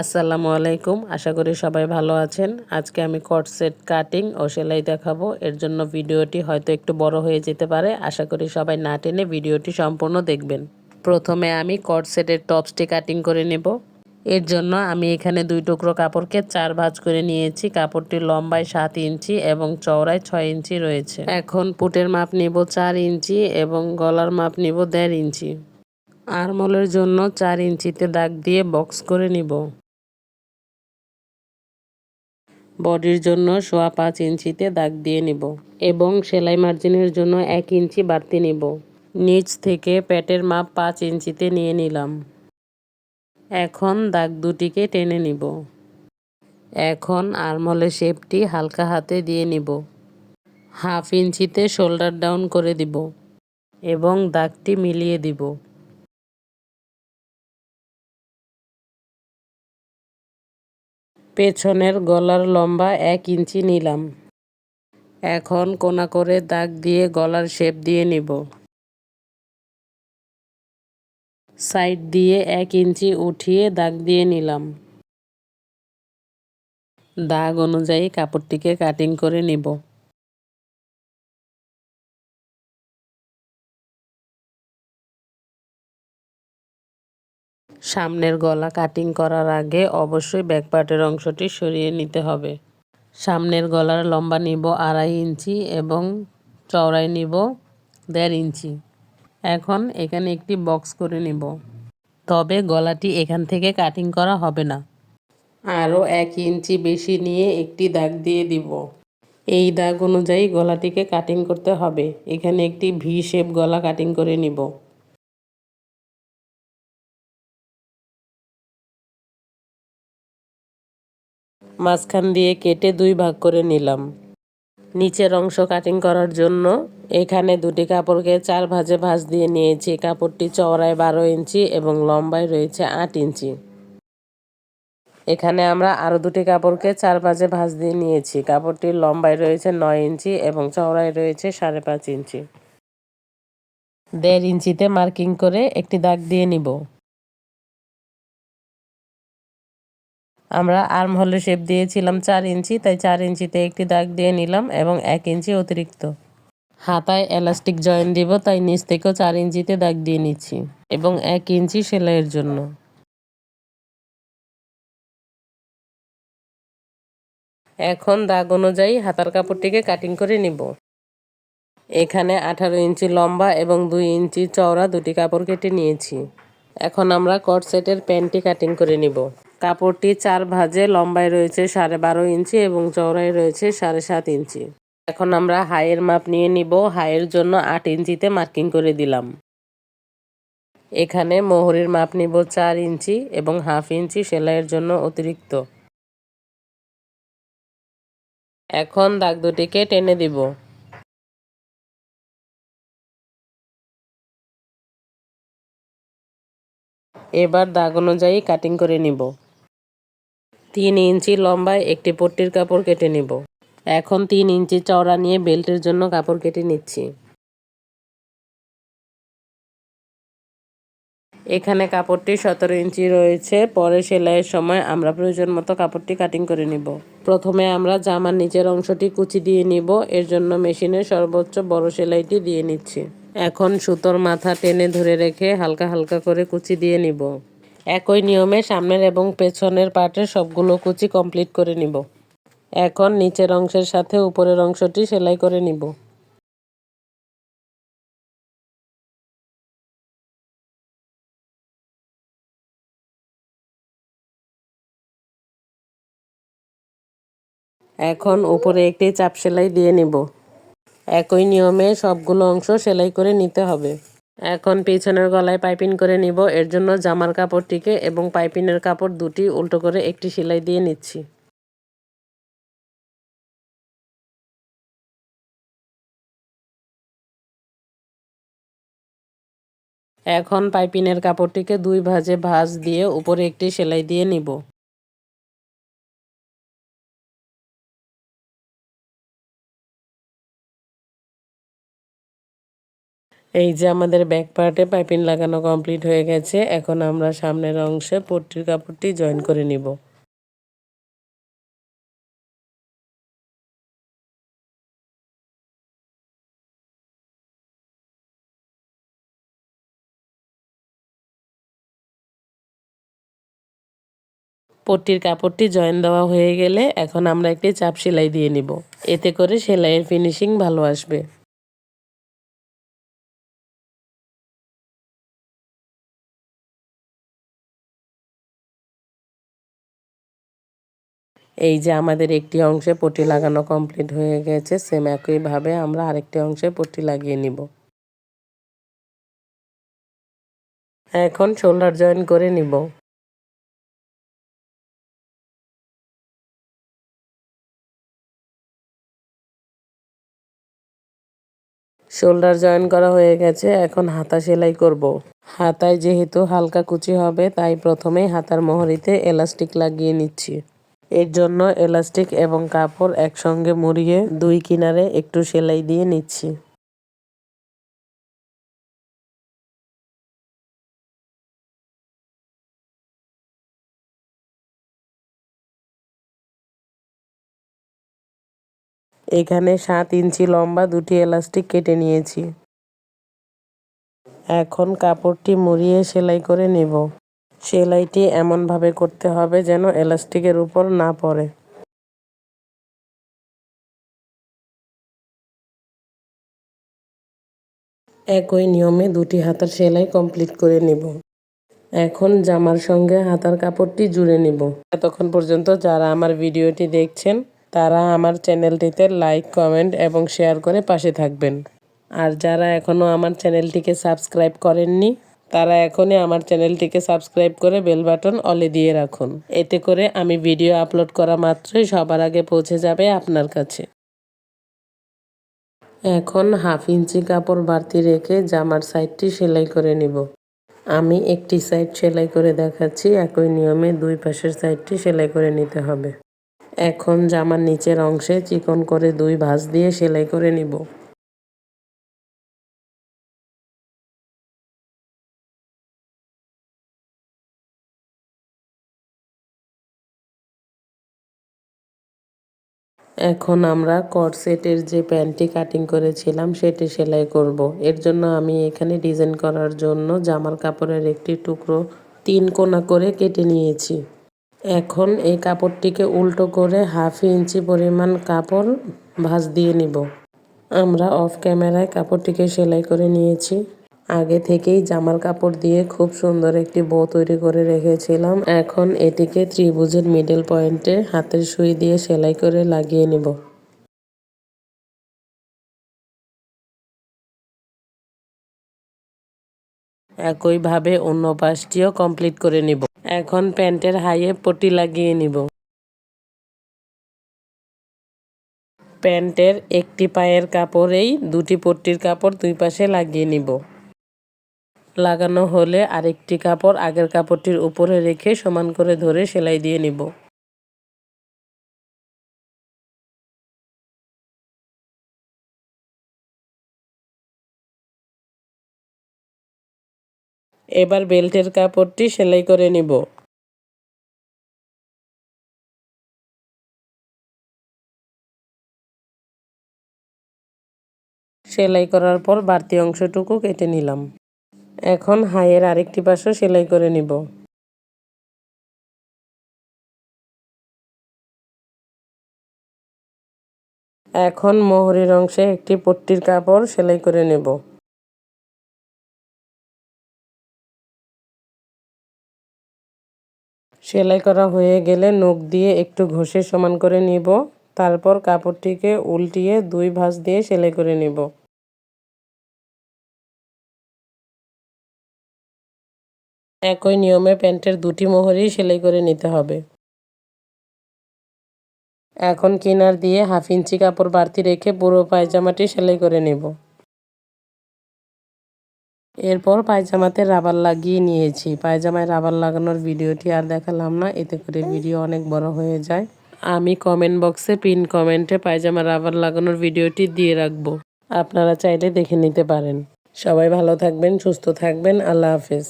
আসসালামু আলাইকুম। আশা করি সবাই ভালো আছেন। আজকে আমি কট সেট কাটিং ও সেলাই দেখাবো। এর জন্য ভিডিওটি হয়তো একটু বড় হয়ে যেতে পারে। আশা করি সবাই না টেনে ভিডিওটি সম্পূর্ণ দেখবেন। প্রথমে আমি কট সেটের টপসটি কাটিং করে নেব। এর জন্য আমি এখানে দুই টুকরো কাপড়কে চার ভাঁজ করে নিয়েছি। কাপড়টি লম্বায় সাত ইঞ্চি এবং চওড়ায় ছয় ইঞ্চি রয়েছে। এখন পুটের মাপ নিব চার ইঞ্চি এবং গলার মাপ নিব দেড় ইঞ্চি। আরমলের জন্য চার ইঞ্চিতে দাগ দিয়ে বক্স করে নিব। বডির জন্য সোয়া পাঁচ ইঞ্চিতে দাগ দিয়ে নিব এবং সেলাই মার্জিনের জন্য এক ইঞ্চি বাড়তি নিব। নিচ থেকে প্যাটের মাপ পাঁচ ইঞ্চিতে নিয়ে নিলাম। এখন দাগ দুটিকে টেনে নিব। এখন আরমলের শেপটি হালকা হাতে দিয়ে নিব। হাফ ইঞ্চিতে শোল্ডার ডাউন করে দিব এবং দাগটি মিলিয়ে দিব। পেছনের গলার লম্বা এক ইঞ্চি নিলাম। এখন কোনা করে দাগ দিয়ে গলার শেপ দিয়ে নিব। সাইড দিয়ে এক ইঞ্চি উঠিয়ে দাগ দিয়ে নিলাম। দাগ অনুযায়ী কাপড়টিকে কাটিং করে নিব। সামনের গলা কাটিং করার আগে অবশ্যই ব্যাকপার্টের অংশটি সরিয়ে নিতে হবে। সামনের গলার লম্বা নিব আড়াই ইঞ্চি এবং চওড়াই নিব দেড় ইঞ্চি। এখন এখানে একটি বক্স করে নিব। তবে গলাটি এখান থেকে কাটিং করা হবে না। আরও এক ইঞ্চি বেশি নিয়ে একটি দাগ দিয়ে দিব। এই দাগ অনুযায়ী গলাটিকে কাটিং করতে হবে। এখানে একটি ভি শেপ গলা কাটিং করে নিব। মাঝখান দিয়ে কেটে দুই ভাগ করে নিলাম। নিচের অংশ কাটিং করার জন্য এখানে দুটি কাপড়কে চার ভাজে ভাঁজ দিয়ে নিয়েছি। কাপড়টি চওড়ায় বারো ইঞ্চি এবং লম্বায় রয়েছে আট ইঞ্চি। এখানে আমরা আরও দুটি কাপড়কে চার ভাজে ভাঁজ দিয়ে নিয়েছি। কাপড়টির লম্বায় রয়েছে নয় ইঞ্চি এবং চওড়ায় রয়েছে সাড়ে পাঁচ ইঞ্চি। দেড় ইঞ্চিতে মার্কিং করে একটি দাগ দিয়ে নিব। আমরা আর্ম হলে শেপ দিয়েছিলাম চার ইঞ্চি, তাই চার ইঞ্চিতে একটি দাগ দিয়ে নিলাম এবং এক ইঞ্চি অতিরিক্ত। হাতায় এলাস্টিক জয়েন দিব, তাই নিচ থেকেও চার ইঞ্চিতে দাগ দিয়ে নিচ্ছি এবং এক ইঞ্চি সেলাইয়ের জন্য। এখন দাগ অনুযায়ী হাতার কাপড়টিকে কাটিং করে নিব। এখানে আঠারো ইঞ্চি লম্বা এবং দুই ইঞ্চি চওড়া দুটি কাপড় কেটে নিয়েছি। এখন আমরা কট সেটের প্যান্টটি কাটিং করে নিব। কাপড়টি চার ভাজে লম্বায় রয়েছে সাড়ে বারো ইঞ্চি এবং চওড়ায় রয়েছে সাড়ে সাত ইঞ্চি। এখন আমরা হাইয়ের মাপ নিয়ে নিব। হাইয়ের জন্য আট ইঞ্চিতে মার্কিং করে দিলাম। এখানে মোহরের মাপ নিব চার ইঞ্চি এবং হাফ ইঞ্চি সেলাইয়ের জন্য অতিরিক্ত। এখন দাগ দুটিকে টেনে দিব। এবার দাগ অনুযায়ী কাটিং করে নিব। তিন ইঞ্চি লম্বায় একটি পট্টির কাপড় কেটে নিব। এখন তিন ইঞ্চি চওড়া নিয়ে বেল্টের জন্য কাপড় কেটে নিচ্ছি। এখানে কাপড়টি সতেরো ইঞ্চি রয়েছে, পরে সেলাইয়ের সময় আমরা প্রয়োজন মতো কাপড়টি কাটিং করে নিব। প্রথমে আমরা জামার নিচের অংশটি কুচি দিয়ে নিব, এর জন্য মেশিনে সর্বোচ্চ বড় সেলাইটি দিয়ে নিচ্ছি। এখন সুতোর মাথা টেনে ধরে রেখে হালকা হালকা করে কুচি দিয়ে নিব। একই নিয়মে সামনের এবং পেছনের পার্টের সবগুলো কুচি কমপ্লিট করে নিব। এখন নিচের অংশের সাথে উপরের অংশটি সেলাই করে নিব। এখন উপরে একটি চাপ সেলাই দিয়ে নিব। একই নিয়মে সবগুলো অংশ সেলাই করে নিতে হবে। এখন পিছনের গলায় পাইপিং করে নিব। এর জন্য জামার কাপড়টিকে এবং পাইপিনের কাপড় দুটি উল্টো করে একটি সেলাই দিয়ে নিচ্ছি। এখন পাইপিনের কাপড়টিকে দুই ভাজে ভাঁজ দিয়ে উপরে একটি সেলাই দিয়ে নিব। এই যে আমাদের ব্যাক পার্টে পাইপিং লাগানো কমপ্লিট হয়ে গেছে, এখন আমরা সামনের অংশে পট্টির কাপড়টি জয়েন করে নিব। পট্টির কাপড়টি জয়েন দেওয়া হয়ে গেলে এখন আমরা একটি চাপ সেলাই দিয়ে নিব। এতে করে সেলাইয়ের ফিনিশিং ভালো আসবে। এই যে আমাদের একটি অংশে পট্টি লাগানো কমপ্লিট হয়ে গেছে সেম একইভাবে আমরা আরেকটি অংশে পটি লাগিয়ে নিব। এখন শোল্ডার জয়েন করে নিব। শোল্ডার জয়েন করা হয়ে গেছে, এখন হাতা সেলাই করব। হাতায় যেহেতু হালকা কুচি হবে, তাই প্রথমেই হাতার মোহরিতে এলাস্টিক লাগিয়ে নিচ্ছি। এর জন্য এলাস্টিক এবং কাপড় একসঙ্গে মুড়িয়ে দুই কিনারে একটু সেলাই দিয়ে নিচ্ছি। এখানে সাত ইঞ্চি লম্বা দুটি এলাস্টিক কেটে নিয়েছি। এখন কাপড়টি মুড়িয়ে সেলাই করে নেব। সেলাইটি এমনভাবে করতে হবে যেন এলাস্টিকের উপর না পড়ে। একই নিয়মে দুটি হাতার সেলাই কমপ্লিট করে নেব। এখন জামার সঙ্গে হাতার কাপড়টি জুড়ে নিব। এতক্ষণ পর্যন্ত যারা আমার ভিডিওটি দেখছেন, তারা আমার চ্যানেলটিতে লাইক, কমেন্ট এবং শেয়ার করে পাশে থাকবেন। আর যারা এখনও আমার চ্যানেলটিকে সাবস্ক্রাইব করেননি তারা এখনই আমার চ্যানেলটিকে সাবস্ক্রাইব করে বেল বাটন অলে দিয়ে রাখুন। এতে করে আমি ভিডিও আপলোড করা মাত্রই সবার আগে পৌঁছে যাবে আপনার কাছে। এখন হাফ ইঞ্চি কাপড় বাড়তি রেখে জামার সাইডটি সেলাই করে নিব। আমি একটি সাইড সেলাই করে দেখাচ্ছি, একই নিয়মে দুই পাশের সাইডটি সেলাই করে নিতে হবে। এখন জামার নিচের অংশে চিকন করে দুই ভাঁজ দিয়ে সেলাই করে নিব। এখন আমরা কটসেটের যে প্যান্টটি কাটিং করেছিলাম, সেটি সেলাই করব। এর জন্য আমি এখানে ডিজাইন করার জন্য জামার কাপড়ের একটি টুকরো তিন কোনা করে কেটে নিয়েছি। এখন এই কাপড়টিকে উল্টো করে হাফ ইঞ্চি পরিমাণ কাপড় ভাঁজ দিয়ে নিব। আমরা অফ ক্যামেরায় কাপড়টিকে সেলাই করে নিয়েছি। আগে থেকেই জামার কাপড় দিয়ে খুব সুন্দর একটি বো তৈরি করে রেখেছিলাম। এখন এটিকে ত্রিভুজের মিডল পয়েন্টে হাতের সুই দিয়ে সেলাই করে লাগিয়ে নিব। একইভাবে অন্য পাশটিও কমপ্লিট করে নিব। এখন প্যান্টের হাইয়ে পটি লাগিয়ে নিব। প্যান্টের একটি পায়ের কাপড়েই দুটি পট্টির কাপড় দুই পাশে লাগিয়ে নিব। লাগানো হলে আরেকটি কাপড় আগের কাপড়টির উপরে রেখে সমান করে ধরে সেলাই দিয়ে নিব। এবার বেল্টের কাপড়টি সেলাই করে নিব। সেলাই করার পর বাড়তি অংশটুকু কেটে নিলাম। এখন হাইয়ের আরেকটি পাশও সেলাই করে নিব। এখন মোহরের অংশে একটি পট্টির কাপড় সেলাই করে নেব। সেলাই করা হয়ে গেলে নখ দিয়ে একটু ঘষে সমান করে নিব। তারপর কাপড়টিকে উল্টিয়ে দুই ভাঁজ দিয়ে সেলাই করে নিব। একই নিয়মে প্যান্টের দুটি মোহরই সেলাই করে নিতে হবে। এখন কিনার দিয়ে হাফ ইঞ্চি কাপড় বাড়তি রেখে পুরো পায়জামাটি সেলাই করে নেব। এরপর পায়জামাতে রাবার লাগিয়ে নিয়েছি। পায়জামায় রাবার লাগানোর ভিডিওটি আর দেখালাম না, এতে করে ভিডিও অনেক বড় হয়ে যায়। আমি কমেন্ট বক্সে পিন কমেন্টে পায়জামা রাবার লাগানোর ভিডিওটি দিয়ে রাখব। আপনারা চাইলে দেখে নিতে পারেন। সবাই ভালো থাকবেন, সুস্থ থাকবেন। আল্লাহ হাফিজ।